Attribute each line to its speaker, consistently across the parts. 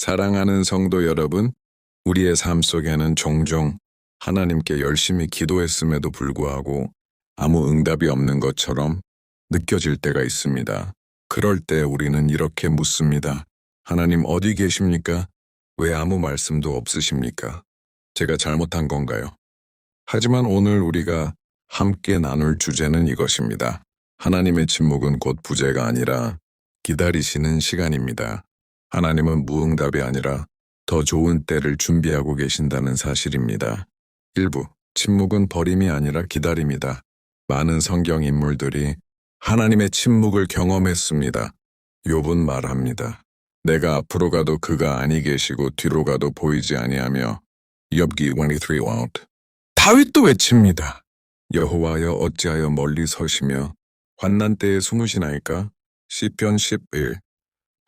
Speaker 1: 사랑하는 성도 여러분, 우리의 삶 속에는 종종 하나님께 열심히 기도했음에도 불구하고 아무 응답이 없는 것처럼 느껴질 때가 있습니다. 그럴 때 우리는 이렇게 묻습니다. 하나님 어디 계십니까? 왜 아무 말씀도 없으십니까? 제가 잘못한 건가요? 하지만 오늘 우리가 함께 나눌 주제는 이것입니다. 하나님의 침묵은 곧 부재가 아니라 기다리시는 시간입니다. 하나님은 무응답이 아니라 더 좋은 때를 준비하고 계신다는 사실입니다. 일부 침묵은 버림이 아니라 기다림이다. 많은 성경 인물들이 하나님의 침묵을 경험했습니다. 욥은 말합니다. 내가 앞으로 가도 그가 아니 계시고 뒤로 가도 보이지 아니하며 엽기 23 out. 다윗도 외칩니다. 여호와여 어찌하여 멀리 서시며 환난 때에 숨으시나이까? 시편 11.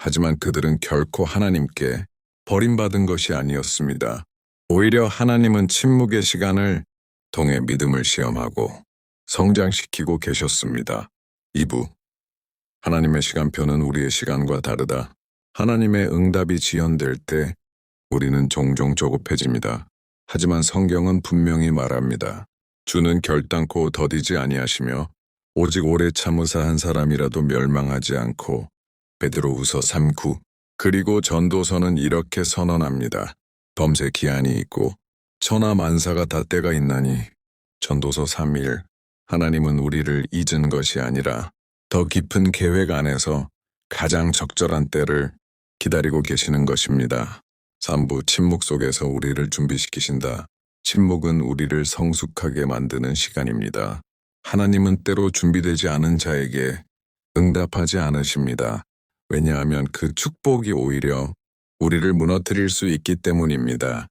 Speaker 1: 하지만 그들은 결코 하나님께 버림받은 것이 아니었습니다. 오히려 하나님은 침묵의 시간을 통해 믿음을 시험하고 성장시키고 계셨습니다. 2부 하나님의 시간표는 우리의 시간과 다르다. 하나님의 응답이 지연될 때 우리는 종종 조급해집니다. 하지만 성경은 분명히 말합니다. 주는 결단코 더디지 아니하시며 오직 오래 참으사 한 사람이라도 멸망하지 않고 베드로우서 3구 그리고 전도서는 이렇게 선언합니다. 범세 기한이 있고 천하 만사가 다 때가 있나니 전도서 3일 하나님은 우리를 잊은 것이 아니라 더 깊은 계획 안에서 가장 적절한 때를 기다리고 계시는 것입니다. 3부 침묵 속에서 우리를 준비시키신다. 침묵은 우리를 성숙하게 만드는 시간입니다. 하나님은 때로 준비되지 않은 자에게 응답하지 않으십니다. 왜냐하면 그 축복이 오히려 우리를 무너뜨릴 수 있기 때문입니다.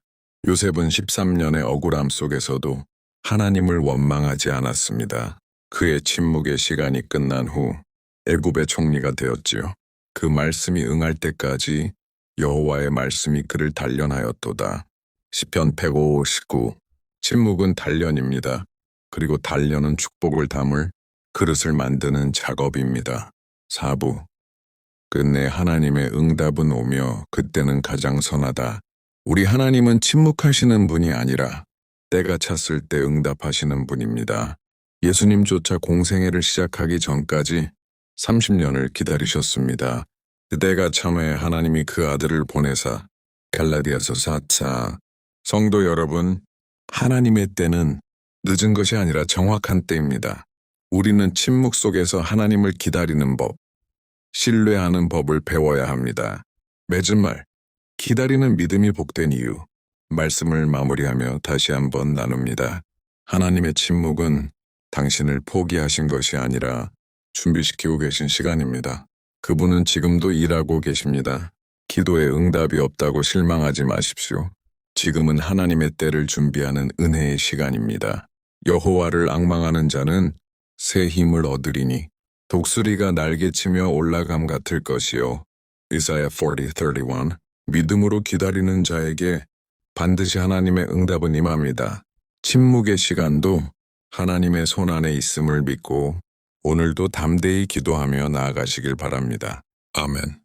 Speaker 1: 요셉은 13년의 억울함 속에서도 하나님을 원망하지 않았습니다. 그의 침묵의 시간이 끝난 후 애굽의 총리가 되었지요. 그 말씀이 응할 때까지 여호와의 말씀이 그를 단련하였도다. 시편 159 침묵은 단련입니다. 그리고 단련은 축복을 담을 그릇을 만드는 작업입니다. 4부 끝내 하나님의 응답은 오며 그때는 가장 선하다. 우리 하나님은 침묵하시는 분이 아니라 때가 찼을 때 응답하시는 분입니다. 예수님조차 공생애를 시작하기 전까지 30년을 기다리셨습니다. 그때가 참에 하나님이 그 아들을 보내사 갈라디아서 4차 성도 여러분, 하나님의 때는 늦은 것이 아니라 정확한 때입니다. 우리는 침묵 속에서 하나님을 기다리는 법, 신뢰하는 법을 배워야 합니다. 맺은 말, 기다리는 믿음이 복된 이유, 말씀을 마무리하며 다시 한번 나눕니다. 하나님의 침묵은 당신을 포기하신 것이 아니라 준비시키고 계신 시간입니다. 그분은 지금도 일하고 계십니다. 기도에 응답이 없다고 실망하지 마십시오. 지금은 하나님의 때를 준비하는 은혜의 시간입니다. 여호와를 악망하는 자는 새 힘을 얻으리니 독수리가 날개치며 올라감 같을 것이요. 이사야 40:31 믿음으로 기다리는 자에게 반드시 하나님의 응답은 임합니다. 침묵의 시간도 하나님의 손 안에 있음을 믿고 오늘도 담대히 기도하며 나아가시길 바랍니다. 아멘.